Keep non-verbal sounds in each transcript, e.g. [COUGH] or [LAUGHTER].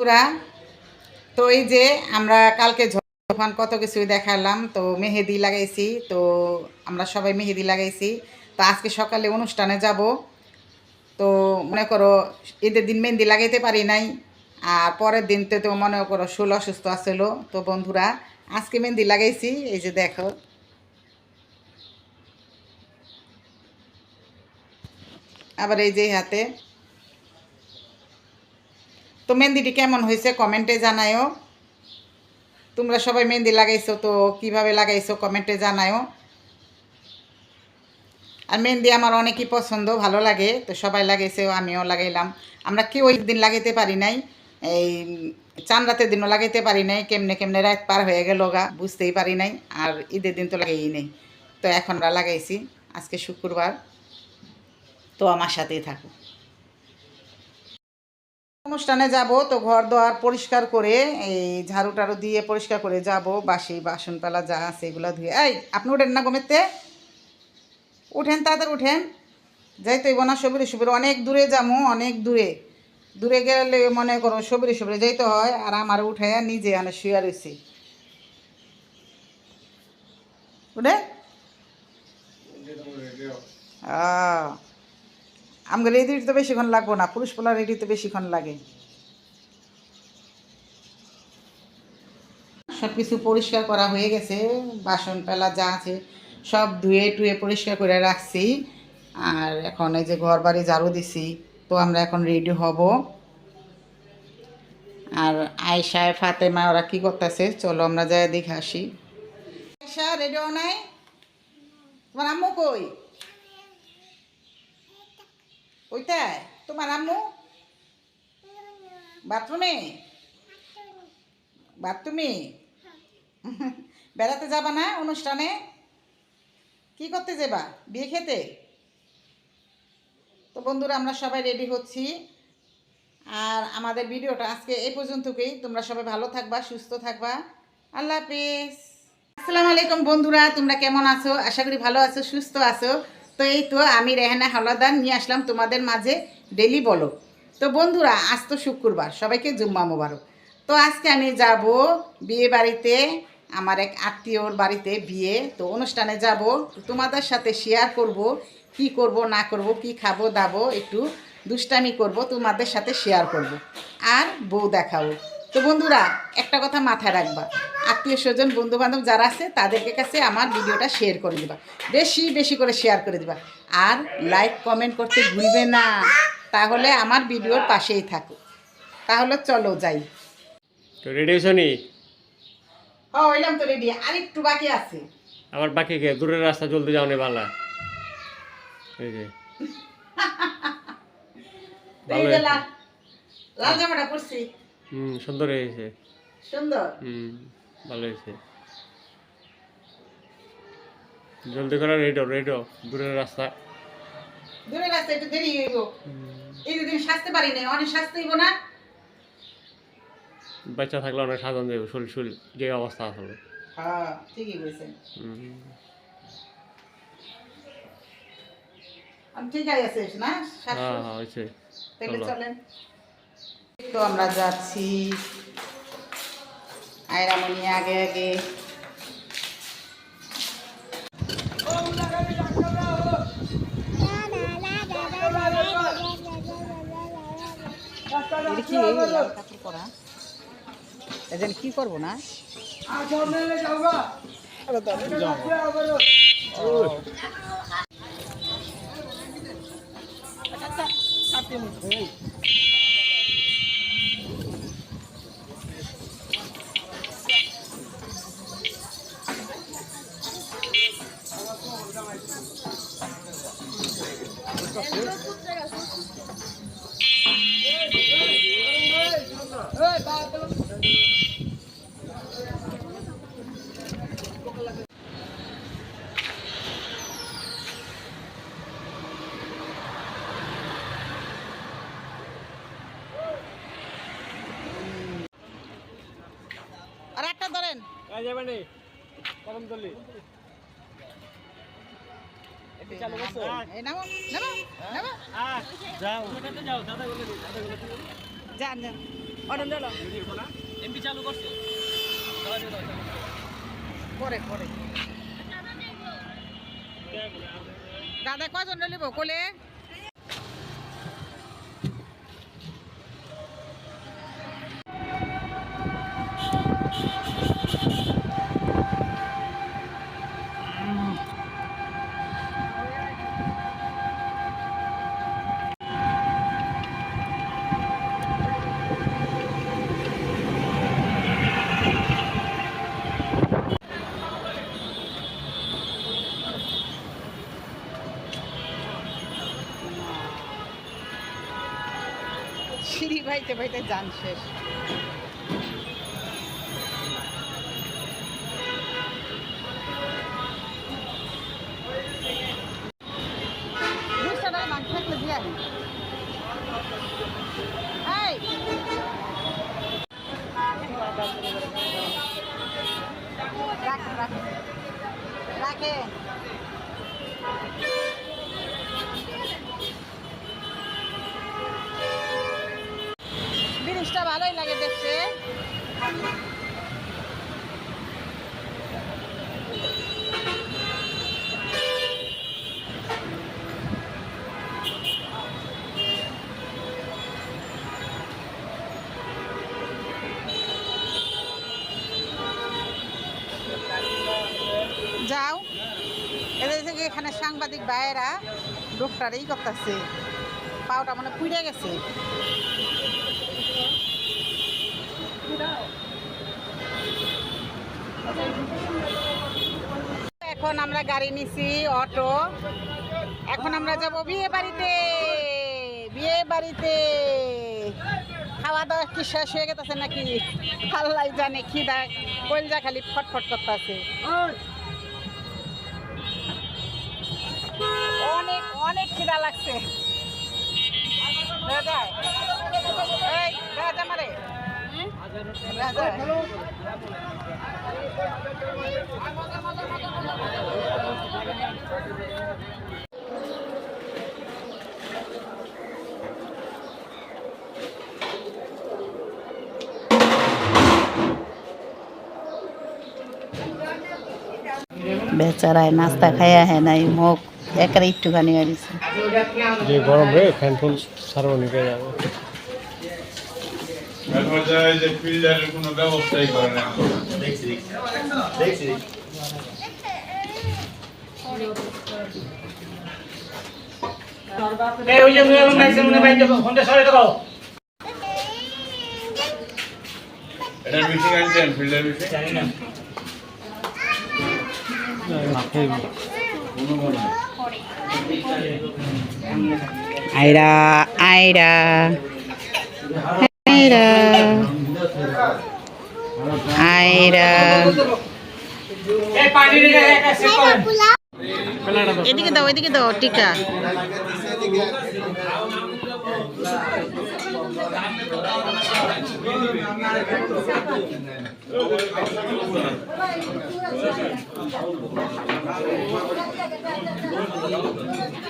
বন্ধুরা, তো এই যে আমরা কালকে যখন কত কিছুই দেখালাম, তো মেহেদি লাগাইছি, তো আমরা সবাই মেহেদি লাগাইছি। তো আজকে সকালে অনুষ্ঠানে যাব। তো মনে করো ঈদের দিন মেহেন্দি লাগাইতে পারি নাই, আর পরের দিন তো তো মনে করো শুল অসুস্থ আসলো। তো বন্ধুরা, আজকে মেহেন্দি লাগাইছি, এই যে দেখো। আবার এই যে হাতে তো মেহেন্দিটি কেমন হয়েছে? কমেন্টে জানায়ও। তোমরা সবাই মেহেন্দি লাগাইছো তো কীভাবে লাগাইছো কমেন্টে জানায়ও। আর মেহেন্দি আমার অনেকই পছন্দ, ভালো লাগে, তো সবাই লাগাইছে, আমিও লাগাইলাম। আমরা কেউ ওই দিন লাগাইতে পারি নাই, এই চান রাতের দিনও লাগাইতে পারি নাই, কেমনে কেমনে রাত পার হয়ে গেল গা, বুঝতেই পারি নাই, আর ঈদের দিন তো লাগাই নেই। তো এখন আমরা লাগাইছি, আজকে শুক্রবার। তো আমার সাথেই থাকো। অনুষ্ঠানে যাব তো ঘর দোয়ার পরিষ্কার করে এই ঝাড়ু টাড়ু দিয়ে পরিষ্কার করে যাব বাসি বাসন পালা যা আছে এগুলো ধুয়ে। এই আপনি উঠেন না গমেতে উঠেন তাড়াতাড়ি উঠেন। যাই তো না সবিরে সবিরে। অনেক দূরে যাব অনেক দূরে। দূরে গেলে মনে করো সবিরে সবিরে যাইতে হয় আর আমার উঠে নিজে মানে শুয়ে রয়েছি উঠে? আহ। আমাকে রেডি তো বেশিক্ষণ লাগবো না, পুরুষ পোলা রেডি তো বেশিক্ষণ লাগে। সব কিছু পরিষ্কার করা হয়ে গেছে, বাসন পেলা যা আছে সব ধুয়ে টুয়ে পরিষ্কার করে রাখছি। আর এখন এই যে ঘর বাড়ি ঝাড়ু দিছি, তো আমরা এখন রেডি হব। আর আয়সায় ফাতেমা, ওরা কি করতেছে? চলো আমরা যাই দেখে আসি। আয়সা রেডি হও নাই? তোমার আম্মু কই? ওইটাই তোমার আম্মু? বাথরুমে? বাথরুমে? [LAUGHS] বেড়াতে যাবা না অনুষ্ঠানে? কি করতে যাবা? বিয়ে খেতে? তো বন্ধুরা, আমরা সবাই রেডি হচ্ছি। আর আমাদের ভিডিওটা আজকে এই পর্যন্তকেই। তোমরা সবাই ভালো থাকবা, সুস্থ থাকবা। আল্লাহ হাফিজ। আসসালামু আলাইকুম বন্ধুরা, তোমরা কেমন আছো? আশা করি ভালো আছো, সুস্থ আছো। তো এই তো আমি রেহানা হাওলাদার নিয়ে আসলাম তোমাদের মাঝে ডেলি বলো। তো বন্ধুরা, আজ তো শুক্রবার, সবাইকে জুম্মা মোবারক। তো আজকে আমি যাব বিয়ে বাড়িতে, আমার এক আত্মীয়র বাড়িতে বিয়ে। তো অনুষ্ঠানে যাব, তোমাদের সাথে শেয়ার করব, কি করব, না করব, কি খাব, দাবো, একটু দুষ্টামি করব, তোমাদের সাথে শেয়ার করব। আর বউ দেখাবো। তো বন্ধুরা একটা কথা মাথায় রাখবা। আত্মীয় স্বজন বন্ধু বান্ধব যারা আছে তাদেরকে কাছে আমার ভিডিওটা শেয়ার করে দিবা। বেশি বেশি করে শেয়ার করে দিবা। আর লাইক কমেন্ট করতে ভুলবে না। তাহলে আমার ভিডিওর পাশেই থাকো। তাহলে চলো যাই। তো রেডি হয়েছ নি? হ হইলাম তো রেডি আর একটু বাকি আছে। আমার বাকি কে? দূরের রাস্তা চলতে যাও নি বালা। এই যে। ভালো লাল। লাল জামাটা পরছি। হুম সুন্দর হয়েছে। সুন্দর? হুম ভালো হয়েছে। জলদি করে রেডো রেডো দূরের রাস্তা। দূরে রাস্তা একটু দেরি হইব। এই দুদিন সাজতে পারি নাই অনেক সাজতে হইব না? বাচ্চা থাকলে অনেক সাধন দেবে শুল শুল যে অবস্থা আসলে হ্যাঁ ঠিকই বলছেন ঠিক আছে না? হ্যাঁ হ্যাঁ হয়েছে তাহলে চলেন। তো আমরা যাচ্ছি আয়রামণি আগে আগে কি করব না আর ধরেন যাবে নি কলম তুলি। এই নামো নামো নামো যাও। যাও দাদা কজন নিব? কোলে? সিঁড়ি ভাইতে ভাইতে যান শেষ। দুশো টাকা জিনিসটা ভালোই লাগে দেখতে। যাও। এদের এখানে সাংবাদিক ভাইয়েরা, ডক্টর এই করতেছে। পাওটা মানে পুড়ে গেছে এখন আমরা গাড়ি নিছি, অটো। এখন আমরা যাব বিয়ে বাড়িতে বিয়ে বাড়িতে। খাওয়া দাওয়া কি শেষ হয়ে গেছে নাকি? আল্লাহ জানে খিদা, কলজা খালি ফটফট করতেছে। অনেক অনেক খিদা লাগছে। এই দেখা মারে বেচারায় নাস্তা খাইয়া হ্যাঁ নাই, মুখ একেবারে একটুখানি আনিছে যে গরম রে ফ্যান ফুল সারবো নিকে যাব। তারপর যায় যে ফিল্ডারের কোনো ব্যবস্থাই করে না দেখছি দেখছি এটা মিটিং আনছেন ফিল্ডার মিটিং জানি না আইরা আইরা আইরা আইরা এদিকে দাও এদিকে দাও টিকা।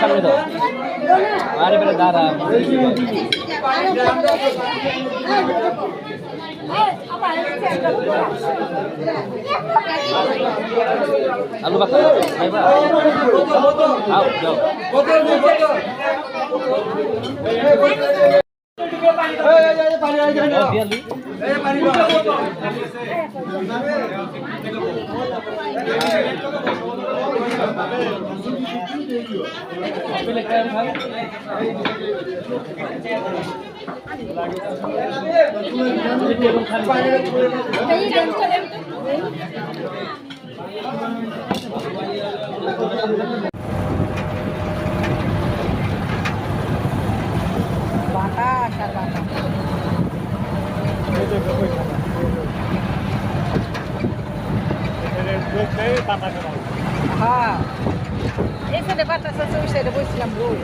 সামনে দাও। আরে বেটা দাঁড়া আলু বাকা আও যাও খাও। হ্যাঁ এই সাইডে বাতাস আছে ওই সাইডে বসছিলাম রোদ